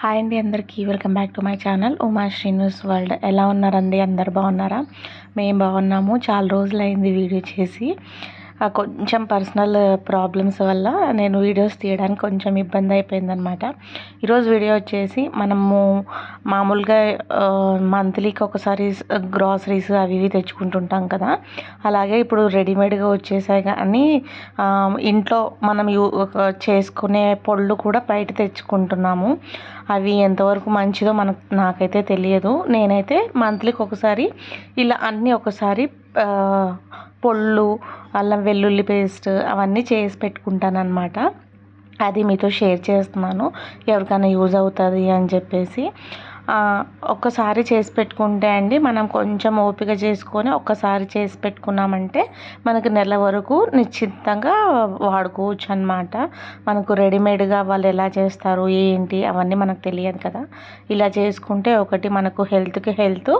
Hi అండి అందరికీ welcome back to my channel Uma Srinivas world. ఎలా ఉన్నారండి? అందరు బాగున్నారా? మేము బాగున్నాము. చాలా రోజులు అయింది వీడియో చేసి. కొంచెం పర్సనల్ ప్రాబ్లమ్స్ వల్ల నేను వీడియోస్ తీయడానికి కొంచెం ఇబ్బంది అయిపోయిందనమాట ఈరోజు వీడియో వచ్చేసి మనము మామూలుగా మంత్లీకి ఒకసారి గ్రాసరీస్ అవి ఇవి తెచ్చుకుంటుంటాం కదా. అలాగే ఇప్పుడు రెడీమేడ్గా వచ్చేసాయి కానీ ఇంట్లో మనం యూ ఒక చేసుకునే పొళ్ళు కూడా బయట తెచ్చుకుంటున్నాము. అవి ఎంతవరకు మంచిదో మనకు నాకైతే తెలియదు. నేనైతే మంత్లీకి ఒకసారి ఇలా అన్నీ ఒకసారి పళ్ళు పొళ్ళు అల్లం వెల్లుల్లి పేస్ట్ అవన్నీ చేసి పెట్టుకుంటాను అనమాట అది మీతో షేర్ చేస్తున్నాను. ఎవరికైనా యూజ్ అవుతుంది అని చెప్పేసి. ఒక్కసారి చేసి పెట్టుకుంటే అండి మనం కొంచెం ఓపిక చేసుకొని ఒక్కసారి చేసి పెట్టుకున్నామంటే మనకు నెల వరకు నిశ్చితంగా వాడుకోవచ్చు అనమాట మనకు రెడీమేడ్గా వాళ్ళు ఎలా చేస్తారు ఏంటి అవన్నీ మనకు తెలియదు కదా. ఇలా చేసుకుంటే ఒకటి మనకు హెల్త్కి హెల్త్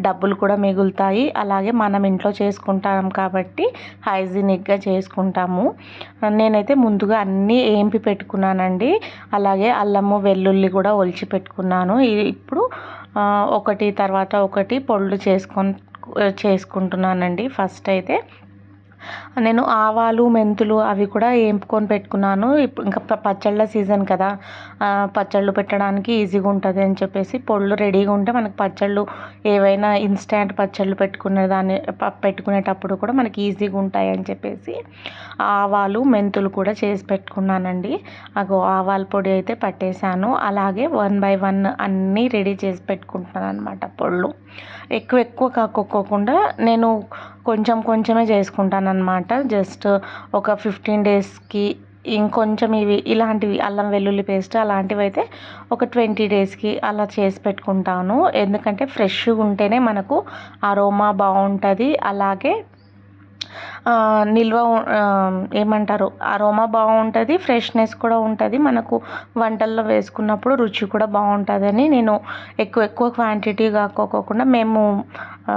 డబ్బులు కూడా మిగులుతాయి. అలాగే మనం ఇంట్లో చేసుకుంటాం కాబట్టి హైజీనిక్గా చేసుకుంటాము. నేనైతే ముందుగా అన్నీ ఏంపి పెట్టుకున్నానండి. అలాగే అల్లము వెల్లుల్లి కూడా ఒలిచి పెట్టుకున్నాను. ఇప్పుడు ఇప్పుడు ఒకటి తర్వాత ఒకటి పొళ్ళు చేసుకొని చేసుకుంటున్నానండి. ఫస్ట్ అయితే నేను ఆవాలు మెంతులు అవి కూడా వేపుకొని పెట్టుకున్నాను. ఇప్పుడు ఇంకా పచ్చళ్ళ సీజన్ కదా. పచ్చళ్ళు పెట్టడానికి ఈజీగా ఉంటుంది అని చెప్పేసి పొళ్ళు రెడీగా ఉంటే మనకి పచ్చళ్ళు ఏవైనా ఇన్స్టాంట్ పచ్చళ్ళు పెట్టుకునే దాన్ని పెట్టుకునేటప్పుడు కూడా మనకి ఈజీగా ఉంటాయి అని చెప్పేసి ఆవాలు మెంతులు కూడా చేసి పెట్టుకున్నానండి. అగో ఆవాల పొడి అయితే పట్టేశాను. అలాగే వన్ బై వన్ అన్నీ రెడీ చేసి పెట్టుకుంటున్నాను అనమాట పొళ్ళు. ఎక్కువ ఎక్కువ కాకోకుండా నేను కొంచెం కొంచెమే చేసుకుంటాను అనమాట జస్ట్ ఒక ఫిఫ్టీన్ డేస్కి ఇంకొంచెం ఇవి ఇలాంటివి అల్లం వెల్లుల్లి పేస్ట్ అలాంటివి అయితే ఒక ట్వంటీ డేస్కి అలా చేసి పెట్టుకుంటాను. ఎందుకంటే ఫ్రెష్గా ఉంటేనే మనకు అరోమా బాగుంటుంది. అలాగే నిల్వ ఆ, ఏమంటారు? అరోమా బాగుంటుంది ఫ్రెష్నెస్ కూడా ఉంటుంది. మనకు వంటల్లో వేసుకున్నప్పుడు రుచి కూడా బాగుంటుందని నేను ఎక్కువ ఎక్కువ క్వాంటిటీ కాకోకుండా మేము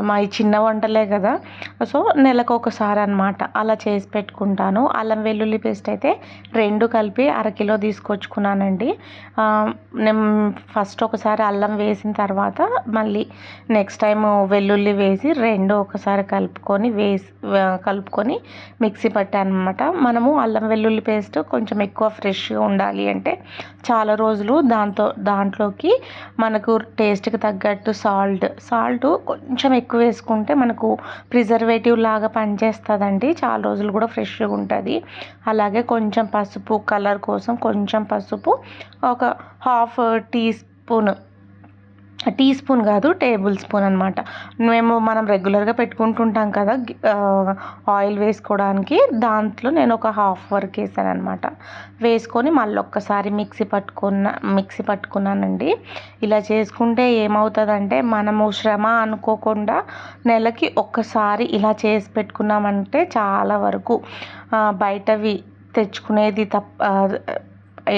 మా ఈ చిన్న వంటలే కదా. సో నెలకు ఒకసారి అనమాట అలా చేసి పెట్టుకుంటాను. అల్లం వెల్లుల్లి పేస్ట్ అయితే రెండు కలిపి అరకిలో తీసుకొచ్చుకున్నానండి. నేను ఫస్ట్ ఒకసారి అల్లం వేసిన తర్వాత మళ్ళీ నెక్స్ట్ టైం వెల్లుల్లి వేసి రెండు ఒకసారి కలుపుకొని వేసి కలుపుకొని మిక్సీ పట్టాను అనమాట మనము అల్లం వెల్లుల్లి పేస్ట్ కొంచెం ఎక్కువ ఫ్రెష్గా ఉండాలి అంటే చాలా రోజులు దాంతో దాంట్లోకి మనకు టేస్ట్కి తగ్గట్టు సాల్ట్ సాల్ట్ కొంచెం ఎక్కువ వేసుకుంటే మనకు ప్రిజర్వేటివ్ లాగా పనిచేస్తుందండి. చాలా రోజులు కూడా ఫ్రెష్గా ఉంటుంది. అలాగే కొంచెం పసుపు కలర్ కోసం కొంచెం పసుపు ఒక half teaspoon teaspoon కాదు టేబుల్ స్పూన్ అనమాట మేము మనం రెగ్యులర్గా పెట్టుకుంటుంటాం కదా ఆయిల్ వేసుకోవడానికి. దాంట్లో నేను ఒక హాఫ్ వర్క్ వేసాను అనమాట వేసుకొని మళ్ళీ ఒక్కసారి మిక్సీ పట్టుకున్న మిక్సీ పట్టుకున్నానండి. ఇలా చేసుకుంటే ఏమవుతుందంటే మనము శ్రమ అనుకోకుండా నెలకి ఒక్కసారి ఇలా చేసి పెట్టుకున్నామంటే చాలా వరకు బయటవి తెచ్చుకునేది తప్ప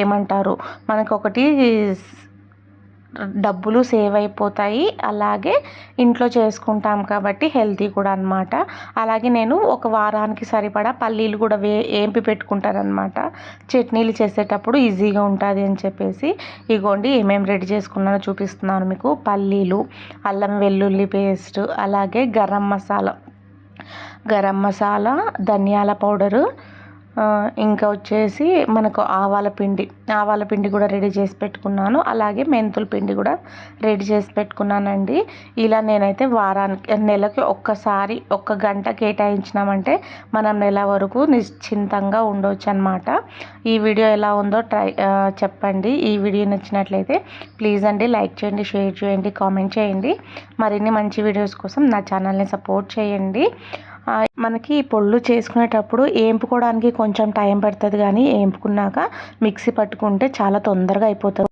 ఏమంటారు? మనకు ఒకటి డబ్బులు సేవ్ అయిపోతాయి. అలాగే ఇంట్లో చేసుకుంటాం కాబట్టి హెల్తీ కూడా అనమాట అలాగే నేను ఒక వారానికి సరిపడా పల్లీలు కూడా వే ఏంపి పెట్టుకుంటానమాట చట్నీలు చేసేటప్పుడు ఈజీగా ఉంటుంది అని చెప్పేసి ఇగోండి ఏమేమి రెడీ చేసుకున్నానో చూపిస్తున్నాను మీకు. పల్లీలు అల్లం వెల్లుల్లి పేస్ట్ అలాగే గరం మసాలా. గరం మసాలా ధనియాల పౌడరు ఇంకా వచ్చేసి మనకు ఆవాల పిండి. ఆవాల పిండి కూడా రెడీ చేసి పెట్టుకున్నాను. అలాగే మెంతుల పిండి కూడా రెడీ చేసి పెట్టుకున్నానండి. ఇలా నేనైతే వారానికి నెలకి ఒక్కసారి ఒక్క గంట కేటాయించినామంటే మనం నెల వరకు నిశ్చింతంగా ఉండవచ్చు అనమాట ఈ వీడియో ఎలా ఉందో ట్రై చెప్పండి. ఈ వీడియో నచ్చినట్లయితే ప్లీజ్ అండి లైక్ చేయండి షేర్ చేయండి కామెంట్ చేయండి. మరిన్ని మంచి వీడియోస్ కోసం నా ఛానల్ని సపోర్ట్ చేయండి. మనకి పొళ్ళు చేసుకునేటప్పుడు ఏంపుకోవడానికి కొంచెం టైం పడుతుంది కానీ ఏంపుకున్నాక మిక్సీ పట్టుకుంటే చాలా తొందరగా అయిపోతుంది.